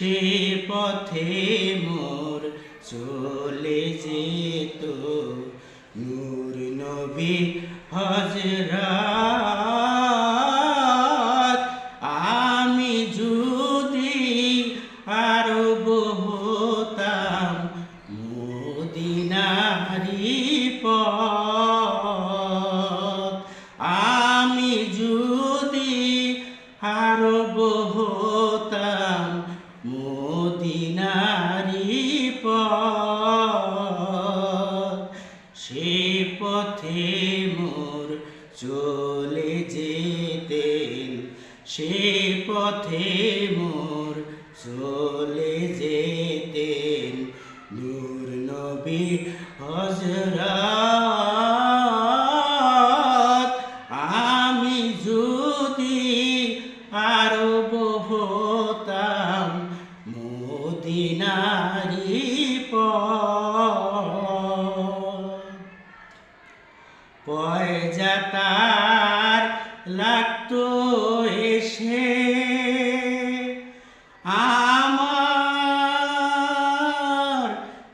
সে পথে মোর চলে যেত। নূর নবী হজরত পথে মোর চলে যেতেন সে পথে মোর চলে যেতেন নূর নবী হজরা আমি যদি পয়জাতার লাগতো এসে আমার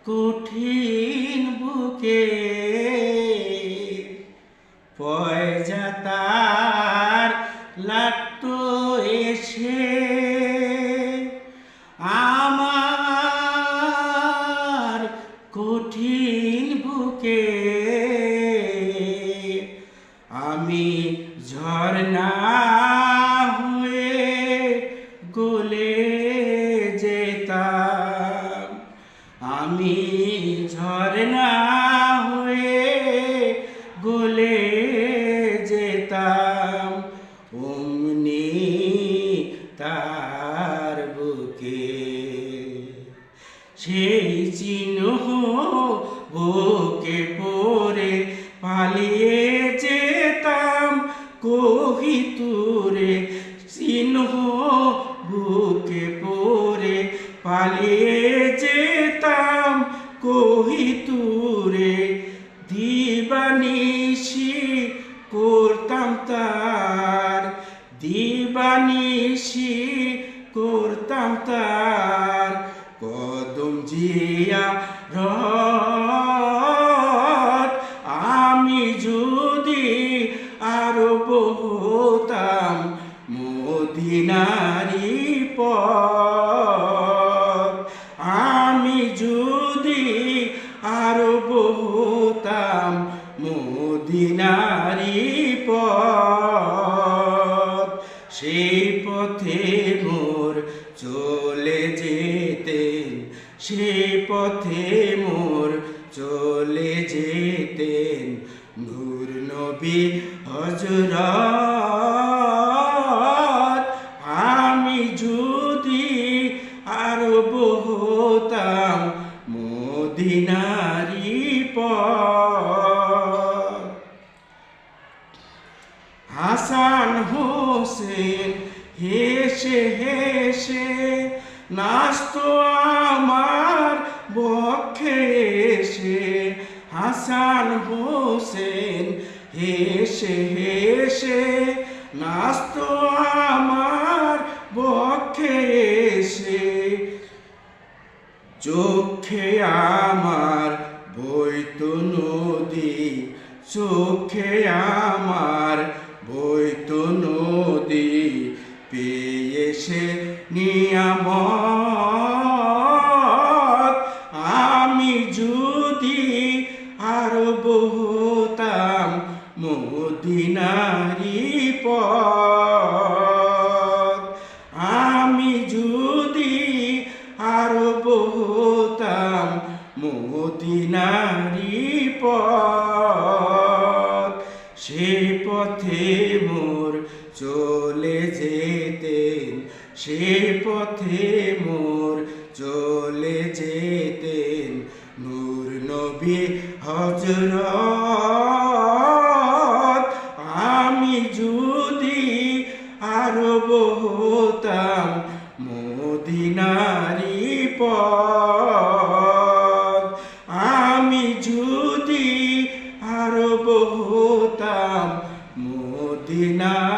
কঠিন বুকে। পয়জাতার লাগতো এসে ঝর্ণা হয়ে গলে যেতাম, অমনি তার বুকে। সেই চিহ্ন বুকে পরে পালিয়ে যেতাম কহিতুরে চিহ্ন দিবানিশি করতাম তার দিবানিশি করতাম তার কদম জিয়া রত আমি যদি আরও হতাম মদিনারি মদিনারি পথ সেই পথে মোর চলে যেতেন সেই পথে মোর চলে যেতেন নূর নবী হজরত আমি যদি আরব হতাম হাসান হোসেন, হেসে হেসে, নাচতো আমার বক্ষে এসে। হাসান হোসেন, হেসে হেসে, নাচতো আমার বক্ষে এসে। চোখে আমার বইত নদী চোখে আমার বইত নদী পেয়ে সে নিয়ামত। আমি যদি আরব হতাম মদিনারি পথ, আমি যদি আরব হতাম মদিনারি পথ। সে পথে মোর চলে যেতেন নূর নবী হজরত আমি যদি আরব হতাম মদিনারি পথ, আমি যদি আরব হতাম মদিনা